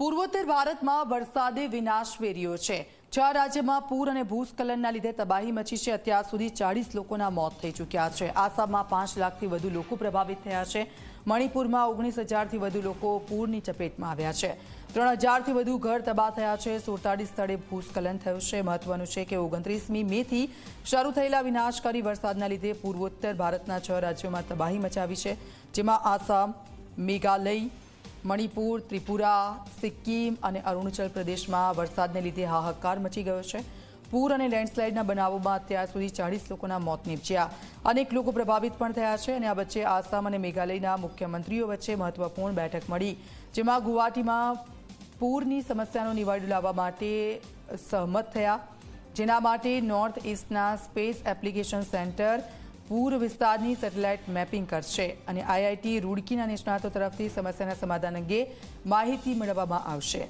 પૂર્વોત્તર ભારતમાં વરસાદે વિનાશ વેર્યો છે. ચાર રાજ્યમાં પૂર અને ભૂસ્ખલનના લીધે તબાહી મચી છે. અત્યાર સુધી ચાળીસ લોકોના મોત થઈ ચૂક્યા છે. આસામમાં પાંચ લાખથી વધુ લોકો પ્રભાવિત થયા છે. મણિપુરમાં ઓગણીસ હજારથી વધુ લોકો પૂરની ચપેટમાં આવ્યા છે. ત્રણ હજારથી વધુ ઘર તબાહ થયા છે. સુડતાલીસ સ્થળે ભૂસ્ખલન થયું છે. મહત્વનું છે કે ઓગણત્રીસમી મેથી શરૂ થયેલા વિનાશકારી વરસાદના લીધે પૂર્વોત્તર ભારતના છ રાજ્યોમાં તબાહી મચાવી છે, જેમાં આસામ, મેઘાલય મણિપુર, ત્રિપુરા, સિક્કિમ અને અરુણાચલ પ્રદેશમાં વરસાદને લીધે હાહાકાર મચી ગયો છે. પૂર અને લેન્ડસ્લાઇડના બનાવોમાં અત્યાર સુધી ચાળીસ લોકોના મોત નીપજ્યા. અનેક લોકો પ્રભાવિત પણ થયા છે અને આ વચ્ચે આસામ અને મેઘાલયના મુખ્યમંત્રીઓ વચ્ચે મહત્વપૂર્ણ બેઠક મળી, જેમાં ગુવાહાટીમાં પૂરની સમસ્યાનો નિવાડો લાવવા માટે સહમત થયા. જેના માટે નોર્થ ઇસ્ટના સ્પેસ એપ્લિકેશન સેન્ટર પૂર વિસ્તારની સેટેલાઇટ મેપિંગ કરશે અને આઈઆઈટી રૂડકીના નિષ્ણાતો તરફથી સમસ્યાના સમાધાન અંગે માહિતી મેળવવામાં આવશે.